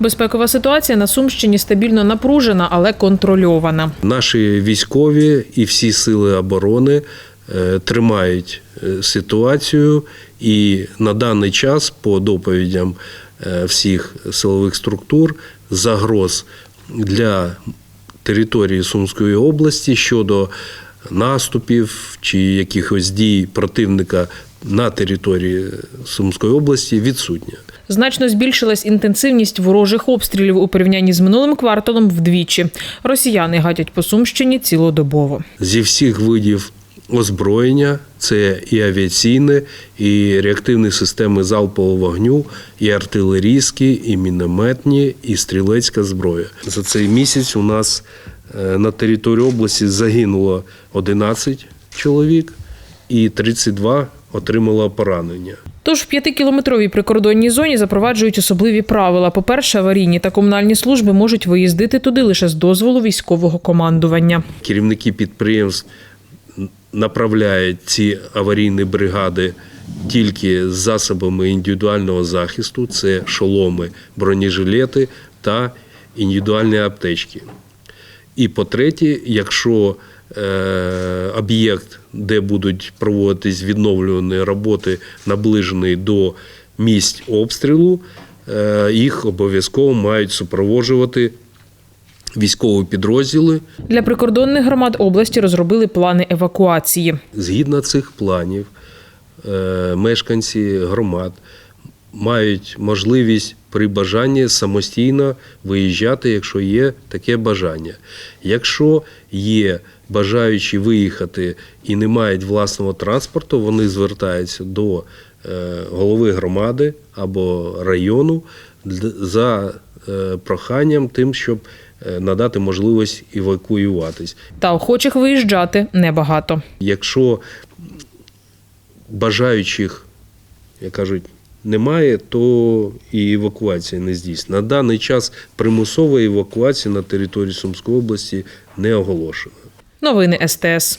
Безпекова ситуація на Сумщині стабільно напружена, але контрольована. Наші військові і всі сили оборони е, тримають е, ситуацію, і на даний час, по доповідям е, всіх силових структур, загроз для території Сумської області щодо наступів чи якихось дій противника на території Сумської області відсутня. Значно збільшилась інтенсивність ворожих обстрілів у порівнянні з минулим кварталом вдвічі. Росіяни гатять по Сумщині цілодобово. зі всіх видів озброєння, це і авіаційне, і реактивні системи залпового вогню, і артилерійські, і мінометні, і стрілецька зброя. За цей місяць у нас е, на території області загинуло 11 чоловік, і 32 отримало поранення. Тож в п'ятикілометровій прикордонній зоні запроваджують особливі правила. По-перше, аварійні та комунальні служби можуть виїздити туди лише з дозволу військового командування. керівники підприємств направляють ці аварійні бригади тільки з засобами індивідуального захисту: це шоломи, бронежилети та індивідуальні аптечки. І по-третє, якщо е, об'єкт, де будуть проводитись відновлювані роботи, наближені до місць обстрілу, е, їх обов'язково мають супроводжувати військові підрозділи. Для прикордонних громад області розробили плани евакуації. Згідно цих планів, е, мешканці громад мають можливість при бажанні самостійно виїжджати, якщо є таке бажання. Якщо є бажаючі виїхати і не мають власного транспорту, вони звертаються до е, голови громади або району за е, проханням тим, щоб е, надати можливість евакуюватись. Та охочих виїжджати небагато. Якщо бажаючих, як кажуть, немає, то і евакуація не здійснена. На даний час примусова евакуація на території Сумської області не оголошена. Новини СТС.